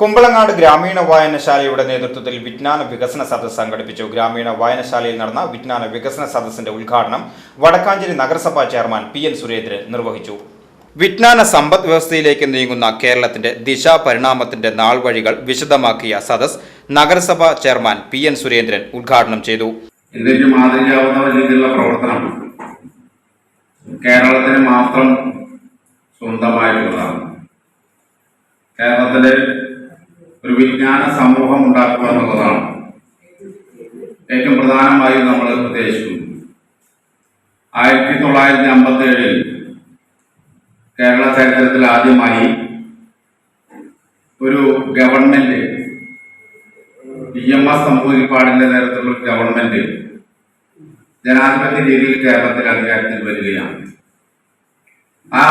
Kumbalangad ഗ്രാമീണ വായനശാലയുടെ നേതൃത്വത്തിൽ വിജ്ഞാന വികസന സദസ് സംഘടിപ്പിച്ചു. ഗ്രാമീണ വായനശാലയിൽ നടന്ന വിജ്ഞാന വികസന സദസ്സിന്റെ ഉദ്ഘാടനം വടക്കാഞ്ചേരി നഗരസഭാ ചെയർമാൻ പി എൻ സുരേന്ദ്രൻ നിർവഹിച്ചു. വിജ്ഞാന സമ്പദ് വ്യവസ്ഥയിലേക്ക് നീങ്ങുന്ന കേരളത്തിന്റെ ദിശാപരിണാമത്തിന്റെ പരിണാമത്തിന്റെ നാൾവഴികൾ വിശദമാക്കിയ സദസ് നഗരസഭാ ചെയർമാൻ പി എൻ സുരേന്ദ്രൻ ഉദ്ഘാടനം ചെയ്തു. കേരളത്തിന് മാത്രം സ്വന്തമായിട്ടുള്ളതാണ്. കേരളത്തിൽ ഒരു വിജ്ഞാന സമൂഹം ഉണ്ടാക്കുക എന്നുള്ളതാണ്. ഏറ്റവും പ്രധാനമായി നമ്മൾ ഉദ്ദേശിക്കുന്നത്. ആയിരത്തി തൊള്ളായിരത്തി അമ്പത്തി ഏഴിൽ കേരള ചരിത്രത്തിൽ ആദ്യമായി ഒരു ഗവൺമെന്റ് ഇ എം എസ് നമ്പൂതിരിപ്പാടിന്റെ നേതൃത്വത്തിലുള്ള ഗവൺമെന്റ് ജനാധിപത്യ രീതിയിൽ കേരളത്തിൽ അധികാരത്തിൽ വരികയാണ്. ആ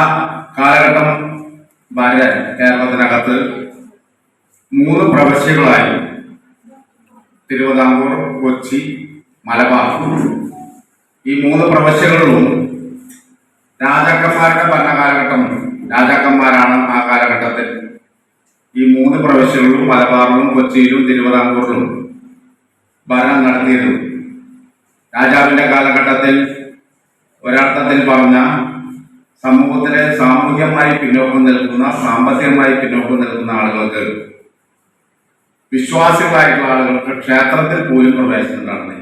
കാലഘട്ടം വരെ കേരളത്തിനകത്ത് മൂന്ന് പ്രവശ്യകളായി. തിരുവിതാംകൂർ കൊച്ചി മലബാർ. ഈ മൂന്ന് പ്രവശ്യകളിലും രാജാക്കന്മാരുടെ ഭരണകാലഘട്ടം രാജാക്കന്മാരാണ് ആ കാലഘട്ടത്തിൽ. ഈ മൂന്ന് പ്രവശ്യകളിലും മലബാറിലും കൊച്ചിയിലും തിരുവിതാംകൂറിലും ഭരണം നടത്തിയിരുന്നു രാജാവിന്റെ കാലഘട്ടത്തിൽ ഒരർത്ഥത്തിൽ പറഞ്ഞ സമൂഹത്തിലെ സാമൂഹ്യമായി പിന്നോക്കം നിൽക്കുന്ന സാമ്പത്തികമായി പിന്നോക്കം നിൽക്കുന്ന ആളുകൾക്ക് വിശ്വാസികളായിട്ടുള്ള ആളുകൾക്ക് ക്ഷേത്രത്തിൽ പോലും പ്രവേശനം നടന്നില്ല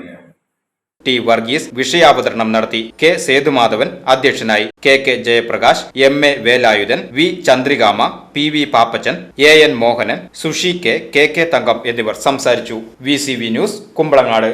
ടി വർഗീസ് വിഷയാവതരണം നടത്തി കെ സേതുമാധവൻ അധ്യക്ഷനായി K K Jayaprakash M A Velayudhan V ചന്ദ്രികാമ P V Pappachan A N Mohanan sushi K K K Thankam എന്നിവർ സംസാരിച്ചു. V C V news Kumbalangad.